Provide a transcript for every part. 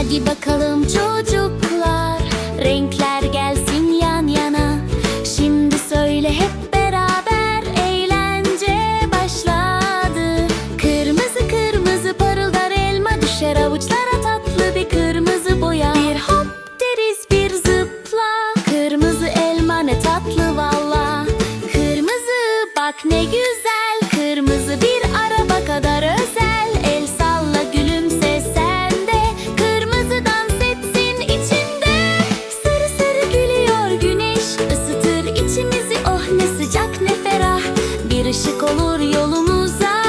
Hadi bakalım çocuklar Renkler gelsin yan yana. Şimdi söyle hep beraber Eğlence başladı. Kırmızı kırmızı parıldar elma düşer Avuçlara tatlı bir kırmızı boya. Bir hop deriz bir zıpla. Kırmızı elma ne tatlı valla. Kırmızı bak ne güzel Bir ışık olur yolumuza.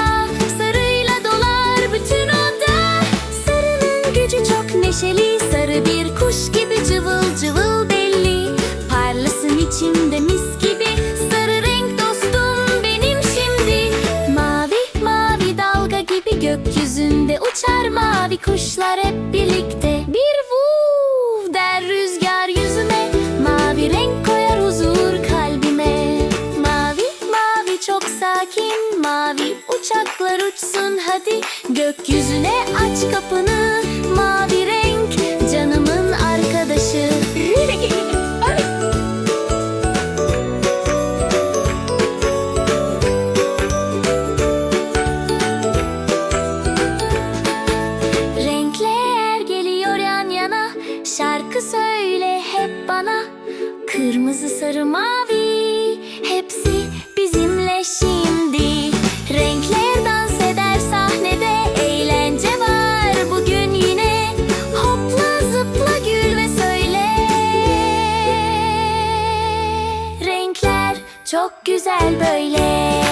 Sarıyla dolar bütün oda. Sarının gücü çok neşeli. Sarı bir kuş gibi cıvıl cıvıl belli. Parlasın içimde mis gibi. Sarı renk dostum benim şimdi. Mavi mavi dalga gibi gökyüzünde uçar mavi kuşlar hep birlikte. Bir sakin Mavi uçaklar uçsun hadi. Gökyüzüne aç kapını Mavi renk canımın arkadaşı. Renkler geliyor yan yana Şarkı söyle hep bana. Kırmızı sarı mavi Hepsi Çok güzel böyle.